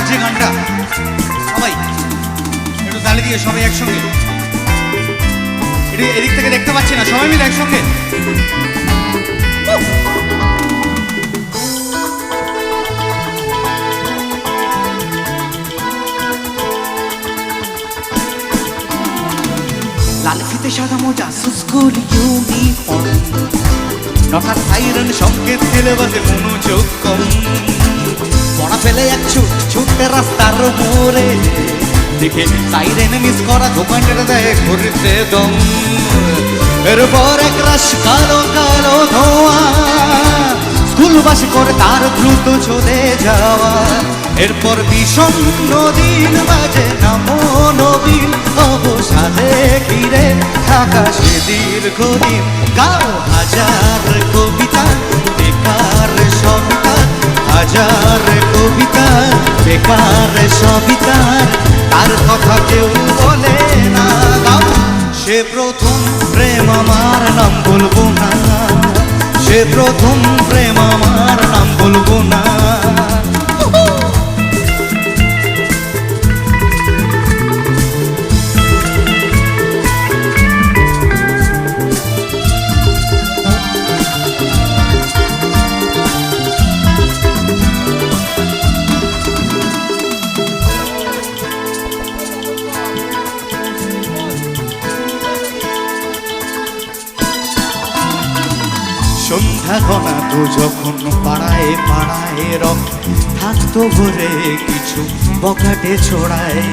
লাগছে গানটা। সবাই, একটু তালি দিয়ে সবাই একসঙ্গে। এদিক- এদিক থেকে দেখতে পাচ্ছি না, সবাই মিলে একসঙ্গে। লাল ফিতে সাদা মোজা স্কুল ইউনিফর্ম সাইরেন মনোযোগ কম। ফেলে এক ছুট ছুটতে রাস্তার মোড়ে দেখে সাইরেন মিস করা দোকানটা দেয় ঘুরতে দম। এরপর এক রাশ কালো কালো ধোয়া। স্কুল বাস করে তার দ্রুত চলে যাওয়া। এরপর বিষণ্ণ দিন বাজে নামো নবীন অবসাদে ঘিরে থাকা সে দীর্ঘদিন। গাও হাজার কবিতা বেকার সবিতা হাজার বেকার সবিতার তার। কথা কেউ বলে না সে প্রথম প্রেম আমার নাম বলব না। সে প্রথম ঘনা তো যখন পাড়ায় পাড়ায় রক, থাকতো ভরে কিছু বকাটে ছড়ায়।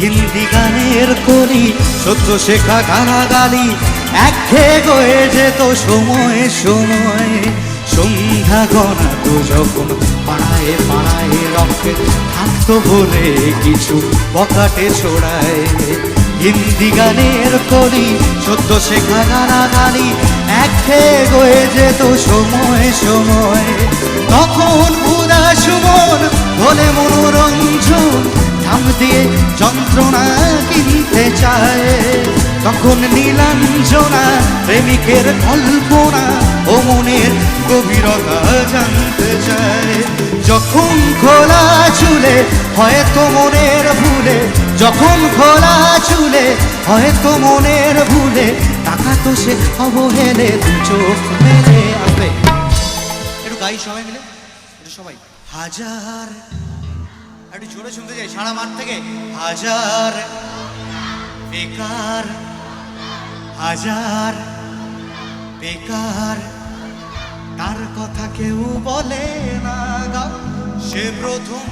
হিন্দি গানের করি সত্য শেখা গালাগালি একঘে গয়ে যেত সময় সময়। সন্ধ্যা ঘনা তো যখন পাড়ায় পাড়ায় রক, থাকতো ভরে কিছু বকাটে ছড়ায়। হিন্দি গানের করি সত্য শেখা গালাগালি একে গয়ে যেত সময় সময়। তখন উদাস মন বলে মনোরঞ্জন থাম দিয়ে যন্ত্রণা কিনতে চায়। তখন নীলাঞ্জনা প্রেমিকের কল্পনা ও মনের গভীরতা জানতে চায়। যখন খোলা চুলে, হয়তো মনের ভুলে, যখন খোলা চুলে, হয়তো মনের ভুলে সে অবহেলে দু মেলে আসবে। একটু গাই সবাই মিলে, একটু সবাই। হাজার। একটু জোরে শুনতে যাই সারা মাঠ থেকে। হাজার। বেকার। হাজার। বেকার। তার কথা কেউ বলে না গাও সে প্রথম।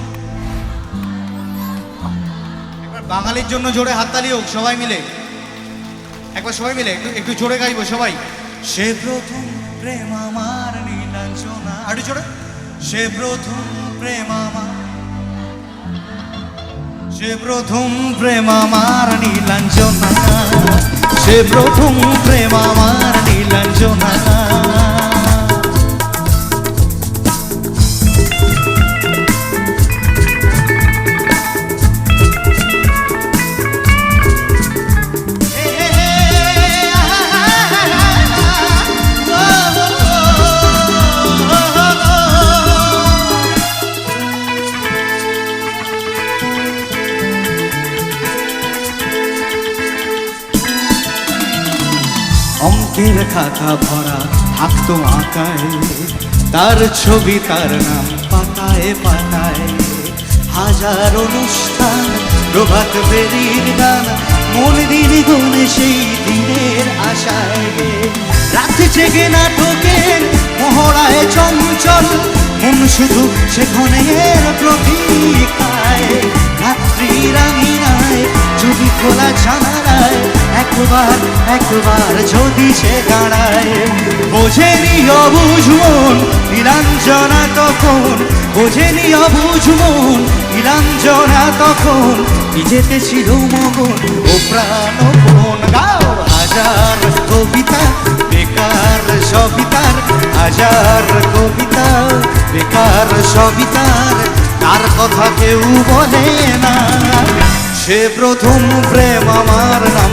একবার বাঙালির জন্য জোরে হাততালি হোক, সবাই মিলে। একবার সবাই মিলে একটু একটু জোরে গাইবো, সবাই। সে প্রথম প্রেম আমার নীলাঞ্চনা। আর জোরে। সে প্রথম প্রেম আমার সে প্রথম প্রেম আমার নীলাঞ্জনা সে প্রথম প্রেম আমার নীলাঞ্জনা অঙ্কের খাতা ভরা থাকতো আঁকায়। তার ছবি, তার নাম পাতায় পাতায়। হাজার অনুষ্ঠান, প্রভাত বেরির গান, মন দিন গুনে সেই দিনের আশায়। রাত জেগে নাটকের মহড়ায় চঞ্চল, মন শুধু সেখানের প্রতীকায় রাত্রি রাঙিনায় যদি খোলা জানালায় একবার একবার যদি সে দাঁড়ায়, বোঝেনি অবুঝ মন নীলাঞ্জনা তখন, বোঝেনি অবুঝ মন নীলাঞ্জনা তখন নিজেতে ছিল মগন ও প্রাণপণ গাও হাজার কবিতা, বেকার সবিতার, হাজার কবিতা, বেকার সবিতার, তার কথা কেউ বলে না। সে প্রথম প্রেম আমার নাম